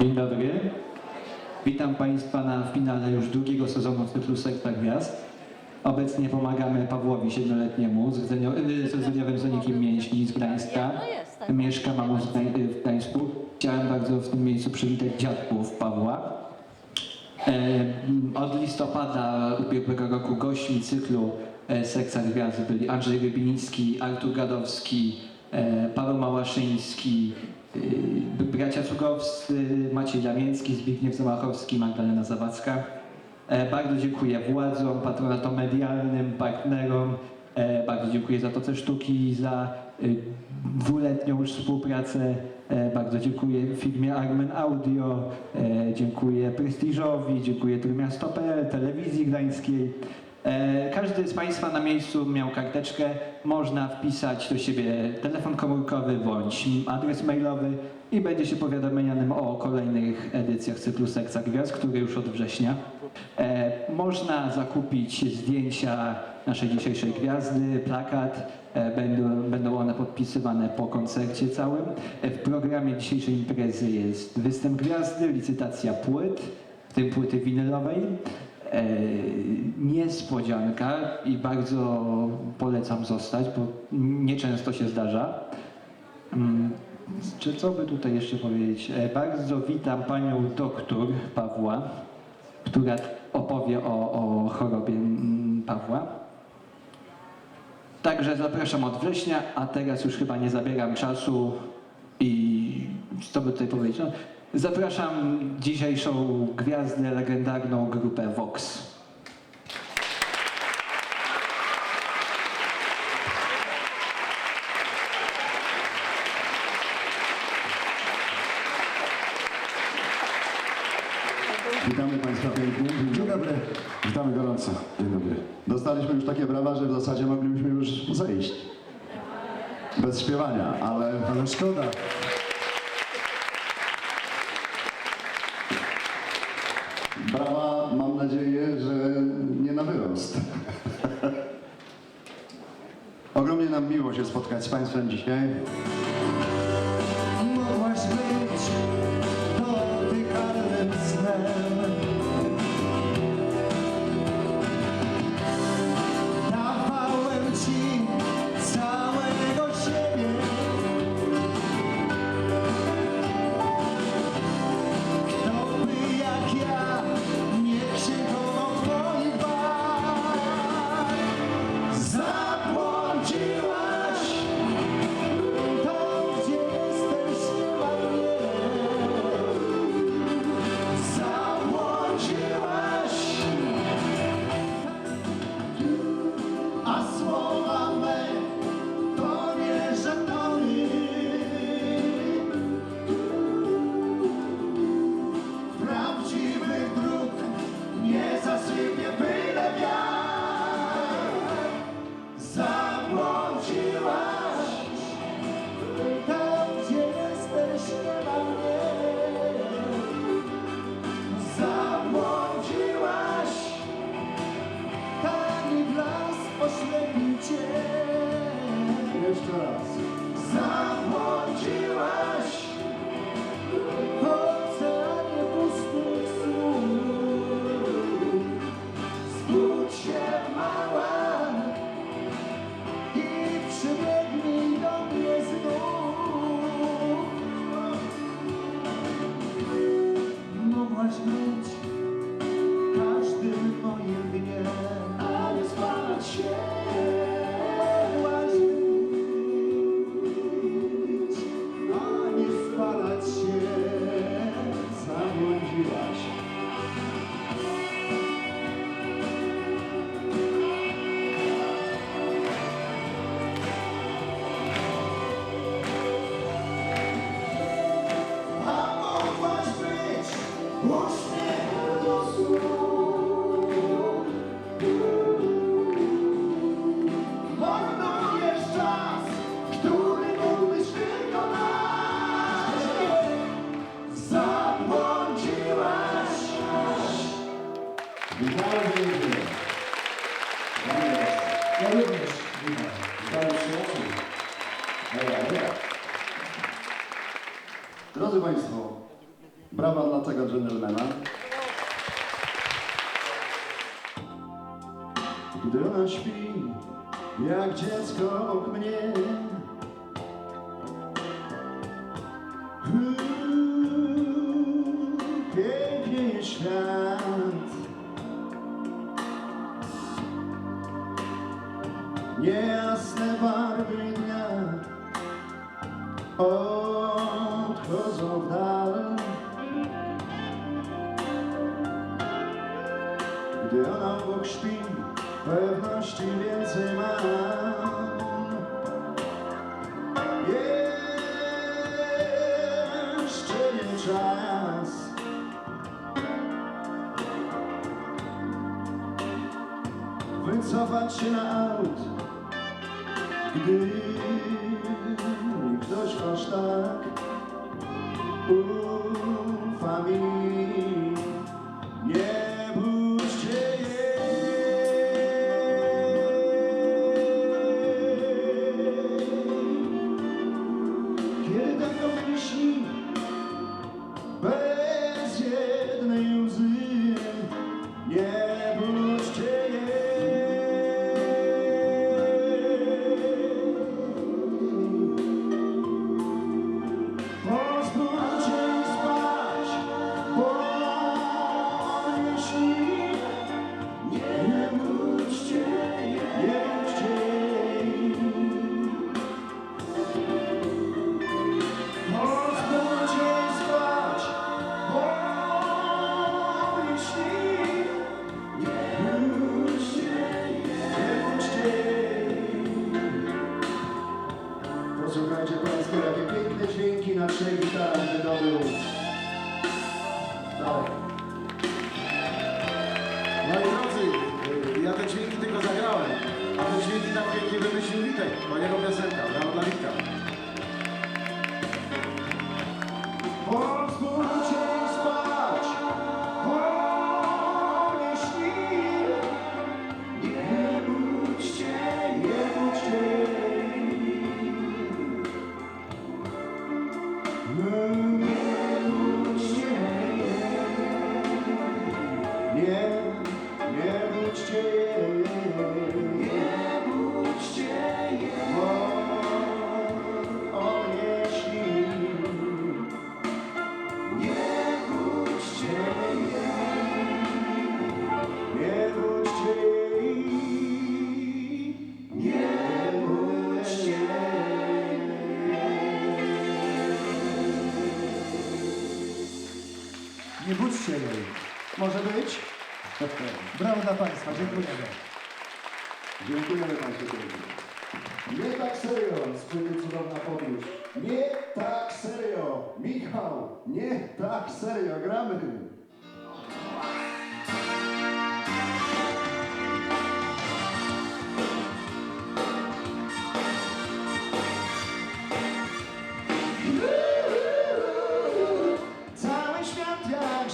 Dzień dobry. Witam Państwa na finale już drugiego sezonu cyklu Sekta Gwiazd. Obecnie pomagamy Pawłowi siedmioletniemu z rdzenio- y, z rdzeniowym zanikiem mięśni z Gdańska. Mieszka mamo z Gdań- y, w Gdańsku. Chciałem bardzo w tym miejscu przywitać dziadków Pawła. E, Od listopada ubiegłego roku gośćmi cyklu e, Seksa Gwiazd byli Andrzej Rybinicki, Artur Gadowski, e, Paweł Małaszyński, bracia Cugowscy, Maciej Damięcki, Zbigniew Zamachowski, Magdalena Zawadzka. E, Bardzo dziękuję władzom, patronatom medialnym, partnerom. E, Bardzo dziękuję za to co sztuki, za y, dwuletnią już współpracę. E, Bardzo dziękuję firmie Armen Audio, dziękuję Prestiżowi, dziękuję Trójmiasto.pl, Telewizji Gdańskiej. E, Każdy z Państwa na miejscu miał karteczkę. Można wpisać do siebie telefon komórkowy bądź adres mailowy i będzie się powiadomieniem o kolejnych edycjach cyklu Sekcja Gwiazd, który już od września. E, Można zakupić zdjęcia naszej dzisiejszej gwiazdy, plakat. E, Będą, będą one podpisywane po koncercie całym. W programie dzisiejszej imprezy jest występ gwiazdy, licytacja płyt, w tym płyty winylowej. E, niespodzianka i bardzo polecam zostać, bo nieczęsto się zdarza. Mm, Czy co by tutaj jeszcze powiedzieć? E, Bardzo witam panią doktor Pawła, która opowie o, o chorobie mm, Pawła. Także zapraszam od września, a teraz już chyba nie zabieram czasu i co by tutaj powiedzieć? No, zapraszam dzisiejszą gwiazdę, legendarną grupę Vox. Witamy Państwa pięknie. Dzień dobry. Witamy gorąco. Dzień dobry. Dostaliśmy już takie brawa, że w zasadzie moglibyśmy już zejść. Bez śpiewania, ale... Ale szkoda. Brawa, mam nadzieję, że nie na wyrost. Ogromnie nam spotkać z Państwem dzisiaj. Mogłaś być świat Niejasne barwy dnia odchodzą w dal Gdy ona obok śpi, pewności wie day. 와. Przywódźcie jej. Może być? Brawo dla Państwa, dziękujemy. Dziękujemy Państwu. Nie tak serio, zbyt cudowna podróż. Nie tak serio. Michał, nie tak serio, gramy.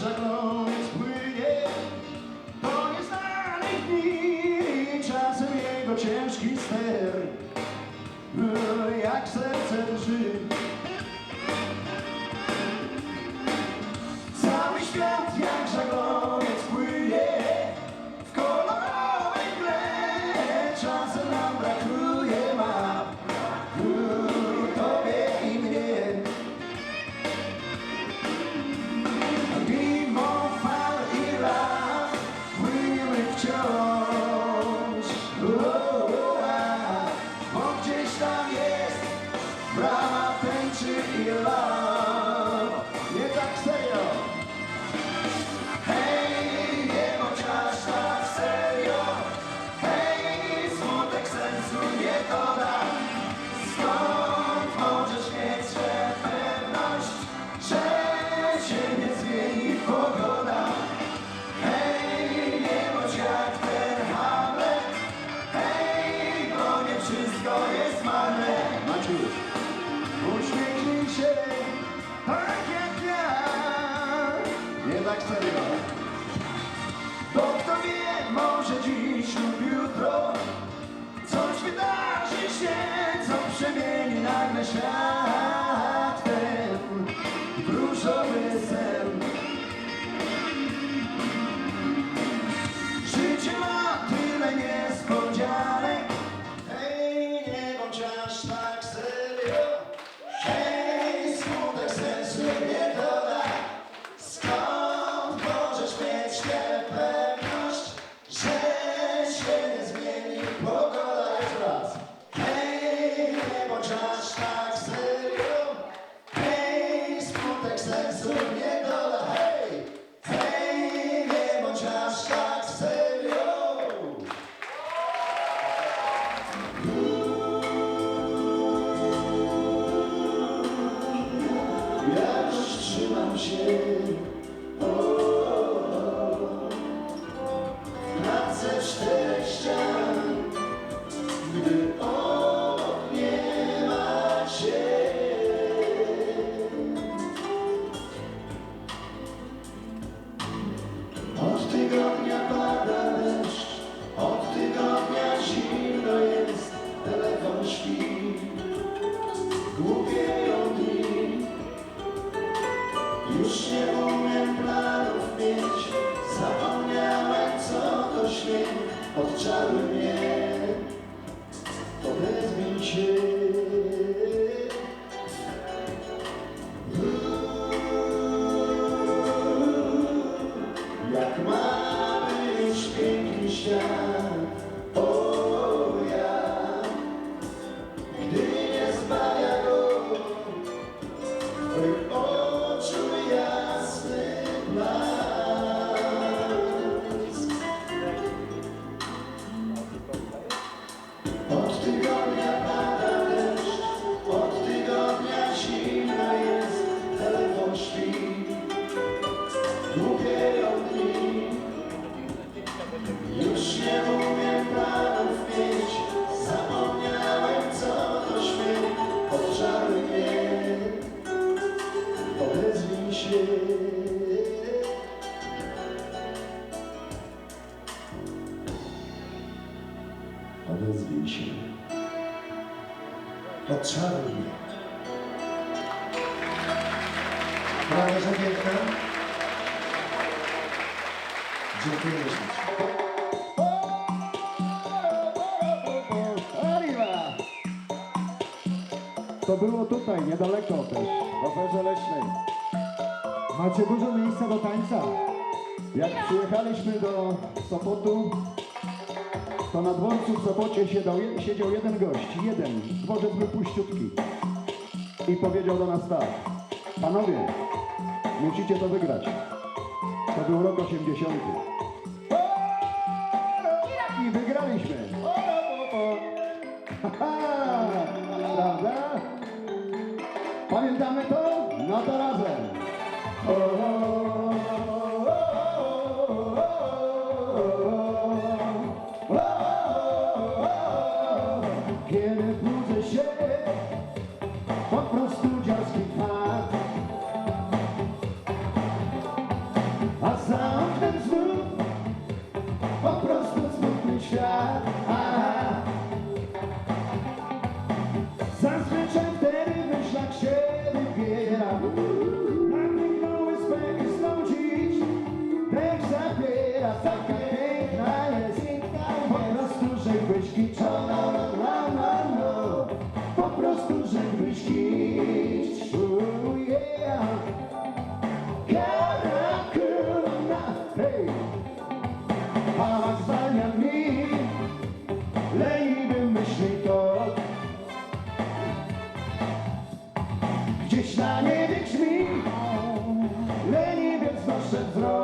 I know. pra frente e lá. Son, filhos Dziękuję. To było tutaj, niedaleko też, w operze leśnej. Macie dużo miejsca do tańca. Jak przyjechaliśmy do Sopotu, to na dworcu w Sopocie siedział, siedział jeden gość, jeden, dworzec był puściutki. I powiedział do nas tak, panowie, Musicie to wygrać. To był rok 80. I wygraliśmy. Prawda? Pamiętamy to? No to razem. nasze drogi.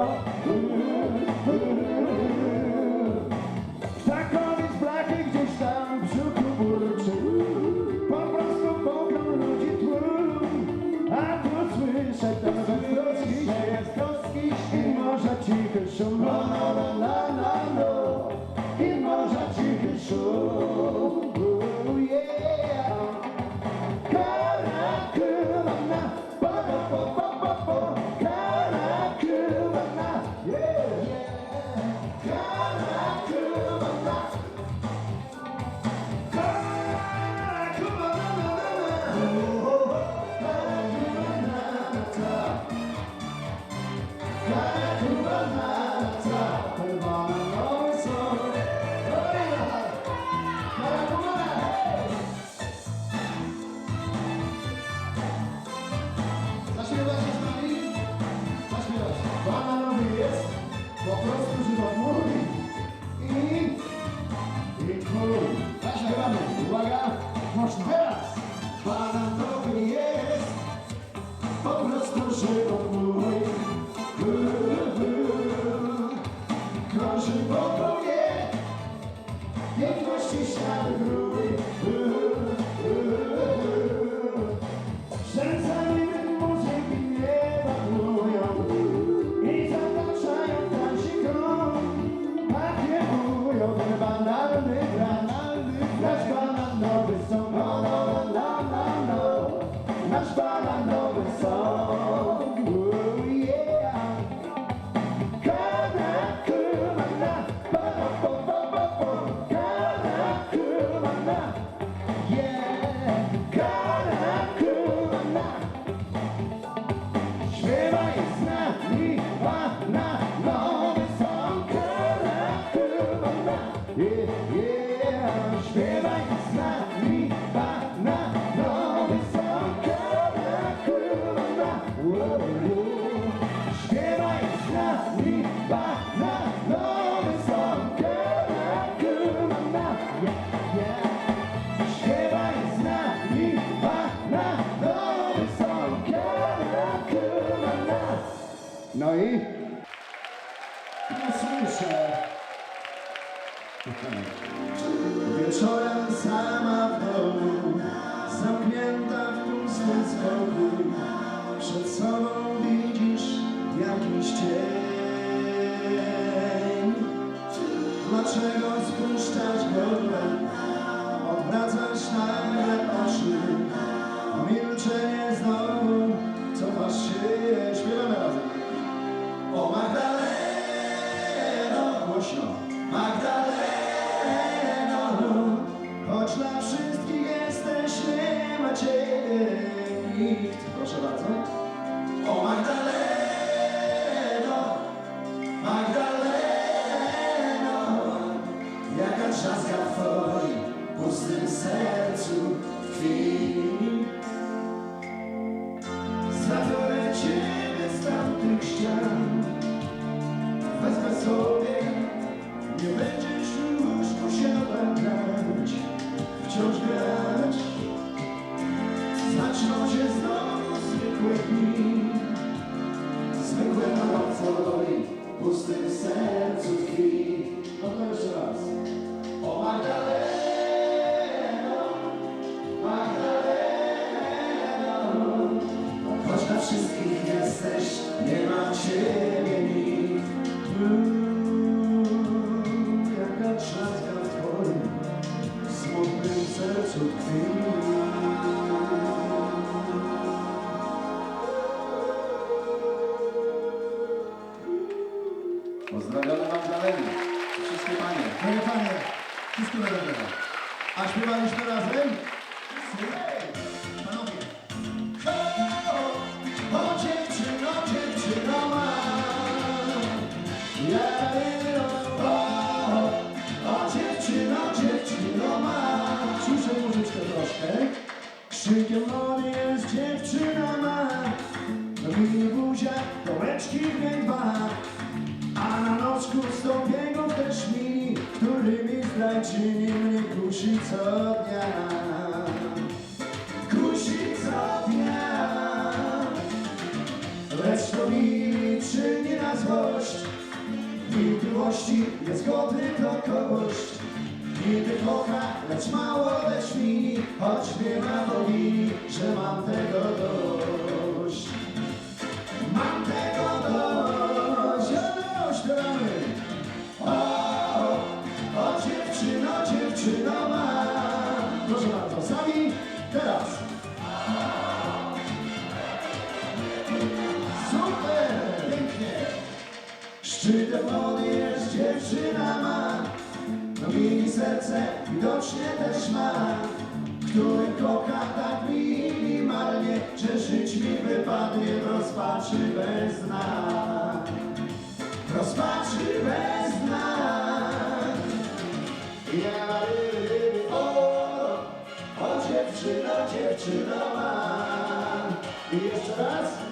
Dlaczego spuszczasz głowę? Odwracasz nagle oczy. Just sercu tkwi. Pozdrawiamy Magdaleny. Wszystkie panie. Moje panie, wszystko dobrego. A śpiewaliśmy razem? Na noczku stąpiego też mi, którymi zdrajczyni mnie kusi co dnia. Kusi co dnia. Lecz to mi czyni na złość. W miłości jest godny do kogoś. Niby kocha, lecz mało lecz mi, choć nie ma bogini, że mam tego dość. Szczytem wody jest dziewczyna ma. No mini serce widocznie też ma. Który kocha tak minimalnie, że żyć mi wypadnie w rozpaczy bez dna. Rozpaczy bez dna. Ja, o, o dziewczyno, dziewczyno ma. I jeszcze raz.